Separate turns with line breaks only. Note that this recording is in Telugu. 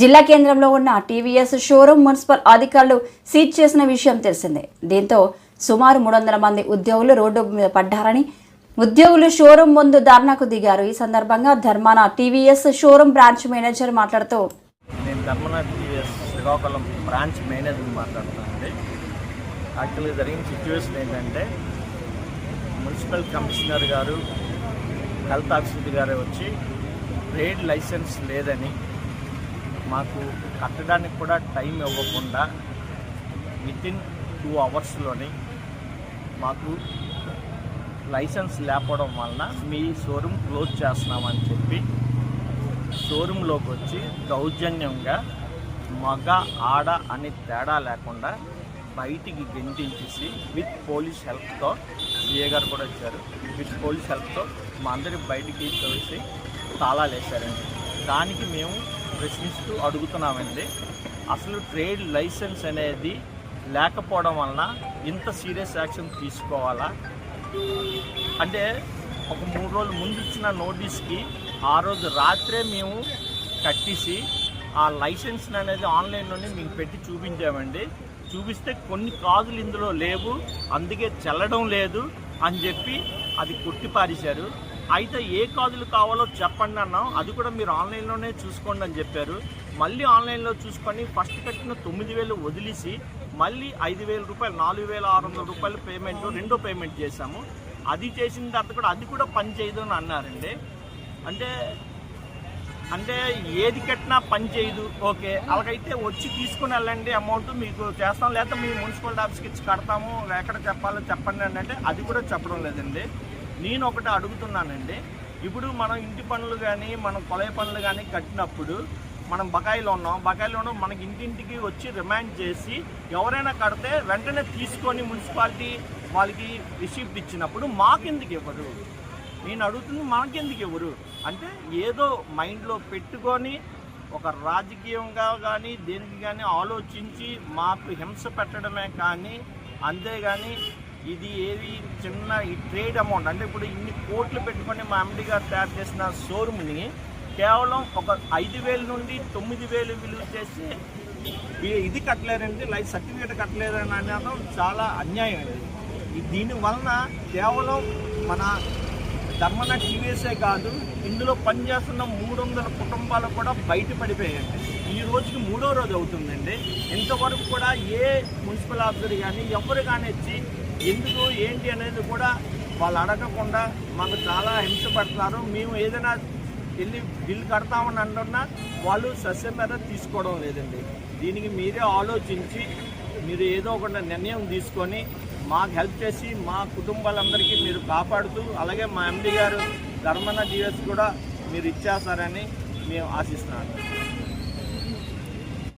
జిల్లా కేంద్రంలో ఉన్న టీవీఎస్ షోరూం మున్సిపల్ అధికారులు సీజ్ చేసిన విషయం తెలిసిందే. దీంతో సుమారు మూడు వందల మంది ఉద్యోగులు రోడ్డు మీద పడ్డారని ఉద్యోగులు షోరూం ముందు ధర్నాకు దిగారు. ఈ సందర్భంగా Dharmana TVS showroom branch manager మాట్లాడుతూ
నేను Dharmana TVS Srikakulam branch manager మాట్లాడుతానండి యాక్చువల్గా జరిగిన సిచ్యువేషన్ ఏంటంటే మున్సిపల్ కమిషనర్ గారు హెల్త్ ఆఫీసర్ గారు వచ్చి ట్రేడ్ లైసెన్స్ లేదని మాకు కట్టడానికి కూడా టైం ఇవ్వకుండా వితిన్ టూ అవర్స్లోని మాకు లైసెన్స్ లేకపోవడం వలన మీ షోరూమ్ క్లోజ్ చేస్తున్నామని చెప్పి షోరూంలోకి వచ్చి దౌర్జన్యంగా మగ ఆడ అని తేడా లేకుండా బయటికి గెంటించేసి విత్ పోలీస్ హెల్ప్తో సిఏ గారు కూడా వచ్చారు. విత్ పోలీస్ హెల్ప్తో మా అందరి బయటికి తోసి తాళాలు వేశారండి దానికి మేము ప్రశ్నిస్తూ అడుగుతున్నామండి. అసలు ట్రేడ్ లైసెన్స్ అనేది లేకపోవడం వలన ఇంత సీరియస్ యాక్షన్ తీసుకోవాలా? అంటే ఒక మూడు రోజుల ముందు ఇచ్చిన నోటీస్కి ఆ రోజు రాత్రే మేము కట్టేసి ఆ లైసెన్స్ అనేది ఆన్లైన్లోనే మేము పెట్టి చూపించామండి. చూపిస్తే కొన్ని కాజులు ఇందులో లేవు అందుకే చెల్లడం లేదు అని చెప్పి అది కొట్టి పారేశారు అయితే ఏ కాదులు కావాలో చెప్పండి అన్నాం. అది కూడా మీరు ఆన్లైన్లోనే చూసుకోండి అని చెప్పారు. మళ్ళీ ఆన్లైన్లో చూసుకొని ఫస్ట్ కట్టిన తొమ్మిది వేలు వదిలేసి మళ్ళీ ఐదు వేల రూపాయలు నాలుగు వేల ఆరు వందల రూపాయలు పేమెంట్ రెండో పేమెంట్ చేశాము. అది చేసిన తర్వాత కూడా అది కూడా పని చేయదు అని అన్నారండి. అంటే అంటే ఏది కట్టినా పని చేయదు. ఓకే అలాగైతే వచ్చి తీసుకుని వెళ్ళండి అమౌంట్ మీకు చేస్తాం. లేకపోతే మీ మున్సిపల్ ఆఫీస్కి ఇచ్చి కడతాము. ఎక్కడ చెప్పాలో చెప్పండి అంటే అది కూడా చెప్పడం లేదండి. నేను ఒకటి అడుగుతున్నానండి. ఇప్పుడు మనం ఇంటి పనులు కానీ మనం కొలయ పనులు కానీ కట్టినప్పుడు మనం బకాయిలో ఉన్నాం. బకాయిలో ఉన్నాం మనకి ఇంటింటికి వచ్చి రిమాండ్ చేసి ఎవరైనా కడితే వెంటనే తీసుకొని మున్సిపాలిటీ వాళ్ళకి రిసీప్ట్ ఇచ్చినప్పుడు మాకెందుకు ఇవ్వరు నేను అడుగుతుంది మనకెందుకు ఇవ్వరు అంటే ఏదో మైండ్లో పెట్టుకొని ఒక రాజకీయంగా కానీ దేనికి కానీ ఆలోచించి మాకు హింస పెట్టడమే కానీ అంతేగాని ఇది ఏది చిన్న ఈ ట్రేడ్ అమౌంట్ అంటే ఇప్పుడు ఇన్ని కోట్లు పెట్టుకొని మా ఎండి గారు తయారు చేసిన షోరూమ్ని కేవలం ఒక ఐదు వేల నుండి తొమ్మిది వేలు విలువ చేసి ఇది కట్టలేరండి లైఫ్ సర్టిఫికేట్ కట్టలేదని అనడం చాలా అన్యాయం అండి దీని వలన కేవలం మన ధర్మన టీవీఎస్ఏ కాదు ఇందులో పనిచేస్తున్న మూడు వందల కుటుంబాలు కూడా బయటపడిపోయాయండి. ఈ రోజుకి మూడో రోజు అవుతుందండి. ఇంతవరకు కూడా ఏ మున్సిపల్ ఆఫీసర్ కానీ ఎవరు కానీ వచ్చి ఎందుకు ఏంటి అనేది కూడా వాళ్ళు అడగకుండా మాకు చాలా హింస పడుతున్నారు. మేము ఏదైనా వెళ్ళి బిల్లు కడతామని అంటున్నా వాళ్ళు సస్యం మీద తీసుకోవడం లేదండి. దీనికి మీరే ఆలోచించి మీరు ఏదో ఒక నిర్ణయం తీసుకొని మాకు హెల్ప్ చేసి మా కుటుంబాలందరికీ మీరు కాపాడుతూ అలాగే మా ఎండి గారు ధర్మన్న జీఎస్ కూడా మీరు ఇచ్చేస్తారని మేము ఆశిస్తున్నాను